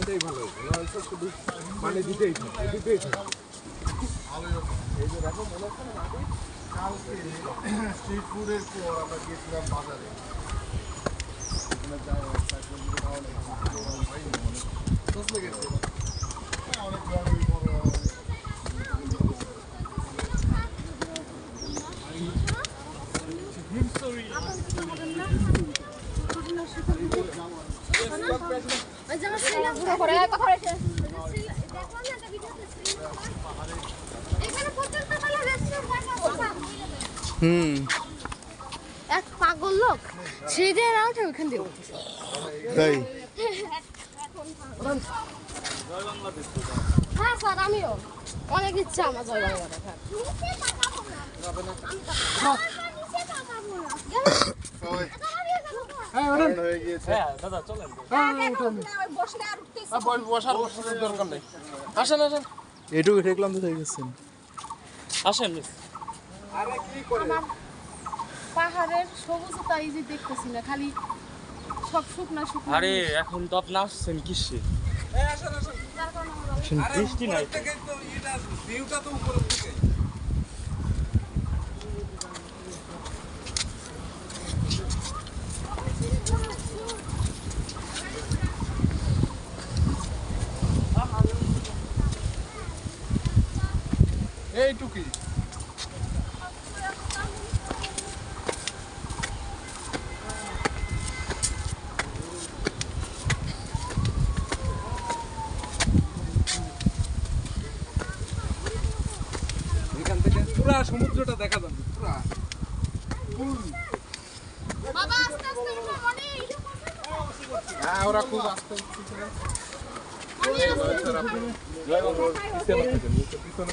এটাই ভালো। শুধু মানে দিতেই থাকে দিতেই থাকে এই যে দেখো মনে হচ্ছে না কালকে স্ট্রিট ফুডের হুম। এক পাগল লোক সেই দিয়ে না উঠে ওইখান দিয়ে উঠেছে। তাই? হ্যাঁ স্যার আমিও। অনেক ইচ্ছা আমার জয় বাংলা দেখার। হ্যাঁ ওঠেন। হয়ে গিয়েছে। আর বস- বসার বসার দরকার নেই। আসেন আসেন। এটুকু ঠেকলাম তো হয়ে গেছেন আসেন পাহাড়ের সবুজতা এই যে দেখতেছি না খালি সব শুকনা শুকনা আরে এখন তো আপনি আসছেন কিসে? আরে বৃষ্টি নাই। ভিউটা তো এইটুকুই। পুরা সমুদ্রটা দেখা যাবে পুরা। বাবা আস্তে আস্তে উঠো, অনেক। হ্যাঁ ওরা খুব আস্তে উঠছে। পিছনে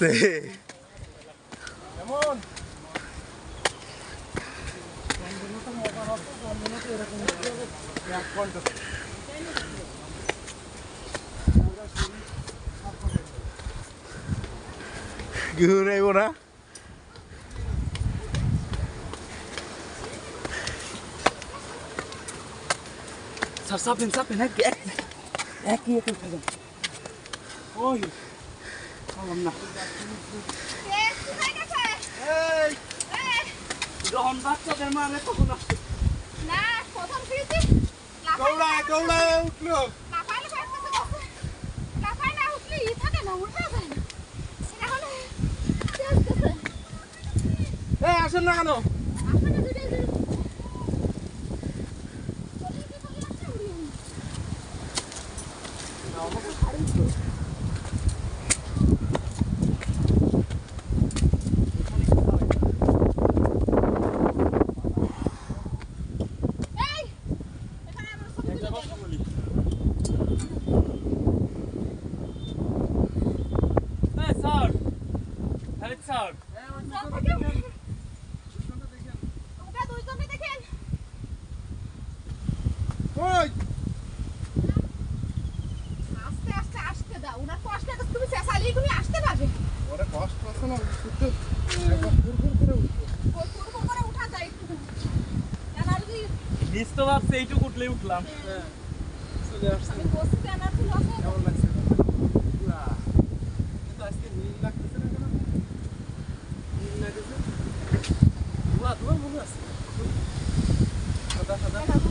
থেকে সকালে মাথা উচ্চ ভীতি এটার নাম ভালো কি ওইটা দিতে হাই ফবিয়া হাই ফুপি হাই আস্তে কেমন এক ঘণ্টা কেউ নেব না স্যার চাপেন চাপেন এক এক একই একই থাকেন ওই পারলাম না এই যখন বাচ্চাদের মানে তখন আসছে না, প্রথম ফিরতি। দৌড়া দৌড়া উঠল লাফাইলে পারতেছে কখন? লাফাই না উঠলে ই থাকে না, উল্টা যায় না। এখন চলতেছে। এই আসেন না কেন? আপনারা দুইটাই দুই- চলে যেতে চলে যাচ্ছে, উড়িয়ে নিয়ে। এই, এখানে আমার ছবি একটা কথা বলি এই স্যার আরে স্যার যা থাকে ওটা দুইজনে দেখেন ওই আস্তে আস্তে আসতে দাও ওনার তো আসতে তুমি চেঁচালি তুমি আসতে পারবে ওরে কষ্ট আছে না উঠতে একবার ফুর ফুর করে উঠবো ওই ফুরফুর করে উঠা যায় একটু এনার্জি নিচ তো ভাবছে এইটুকু উঠলেই উঠলাম। চলে আসছে। কেমন লাগছে? আজকে নীল লাগতেছে না কেন? নীল লাগতেছে ধোয়া ধোয়া মনে আছে। সাদা সাদা।